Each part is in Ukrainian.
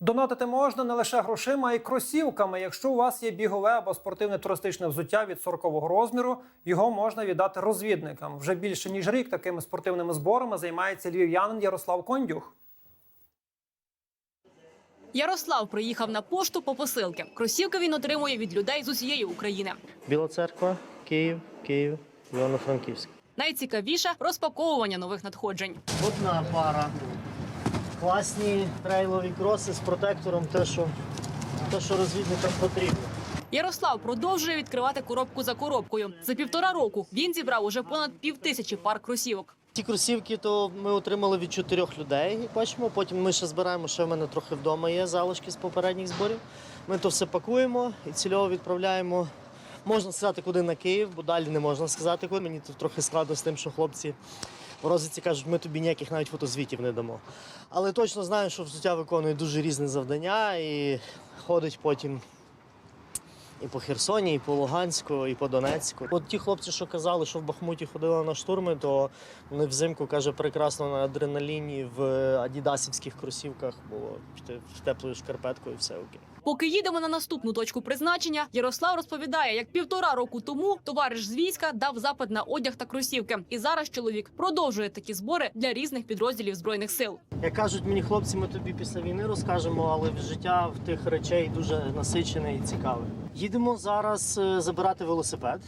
Донатити можна не лише грошима, а й кросівками. Якщо у вас є бігове або спортивне туристичне взуття від 40-го розміру, його можна віддати розвідникам. Вже більше ніж рік такими спортивними зборами займається львів'янин Ярослав Кондюх. Ярослав приїхав на пошту по посилки. Кросівки він отримує від людей з усієї України. Біла церква, Київ, Київ, Івано-Франківськ. Найцікавіше розпаковування нових надходжень. Одна пара. Класні трейлові кроси з протектором, те, що, те, що розвідникам потрібно. Ярослав продовжує відкривати коробку за коробкою. За півтора року він зібрав уже понад півтисячі пар кросівок. Ті кросівки то ми отримали від чотирьох людей, як бачимо. Потім ми ще збираємо, ще в мене трохи вдома є залишки з попередніх зборів. Ми то все пакуємо і цільово відправляємо. Можна сказати, куди на Київ, бо далі не можна сказати, куди. Мені тут трохи складно з тим, що хлопці розвідці кажуть, ми тобі ніяких навіть фотозвітів не дамо. Але точно знаю, що взуття виконує дуже різні завдання і ходить потім і по Херсоні, і по Луганську, і по Донецьку. От ті хлопці, що казали, що в Бахмуті ходили на штурми, то вони взимку каже прекрасно на адреналіні в адідасівських кросівках було піти в теплою шкарпеткою, і все окей. Поки їдемо на наступну точку призначення, Ярослав розповідає, як півтора року тому товариш з війська дав запит на одяг та кросівки. І зараз чоловік продовжує такі збори для різних підрозділів збройних сил. Як кажуть мені хлопці, ми тобі після війни розкажемо, але життя в тих речей дуже насичене і цікаве. Їдемо зараз е, забирати велосипед.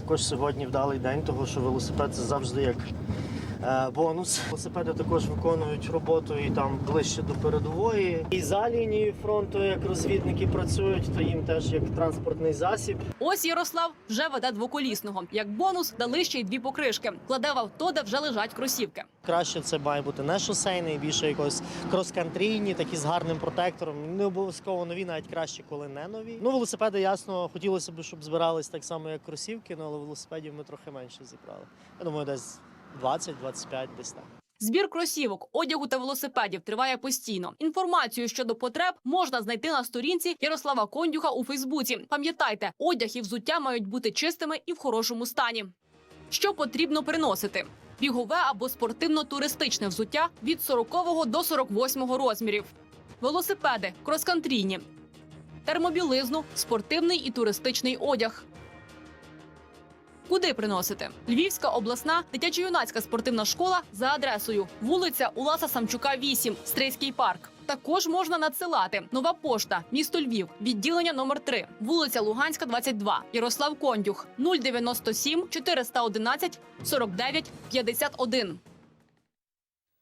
Також сьогодні вдалий день, тому що велосипед це завжди як бонус. Велосипеди також виконують роботу і там ближче до передової. І за лінією фронту, як розвідники працюють, то їм теж як транспортний засіб. Ось Ярослав вже веде двоколісного. Як бонус дали ще й дві покришки. Кладе в авто, де вже лежать кросівки. Краще це має бути не шосейний, більше якось крос-кантрійні, такі з гарним протектором. Не обов'язково нові, навіть краще, коли не нові. Ну, велосипеди, ясно, хотілося б, щоб збирались так само, як кросівки, ну, але велосипедів ми трохи менше зібрали. Я думаю, десь 20-25 десь так. Збір кросівок, одягу та велосипедів триває постійно. Інформацію щодо потреб можна знайти на сторінці Ярослава Кондюха у Фейсбуці. Пам'ятайте, одяг і взуття мають бути чистими і в хорошому стані. Що потрібно приносити? Бігове або спортивно-туристичне взуття від 40 до 48 розмірів, велосипеди, кроскантрійні, термобілизну, спортивний і туристичний одяг. Куди приносити? Львівська обласна дитячо-юнацька спортивна школа за адресою вулиця Уласа Самчука, 8, Стрийський парк. Також можна надсилати нова пошта, місто Львів, відділення номер 3, вулиця Луганська, 22, Ярослав Кондюх 097 411 49 51.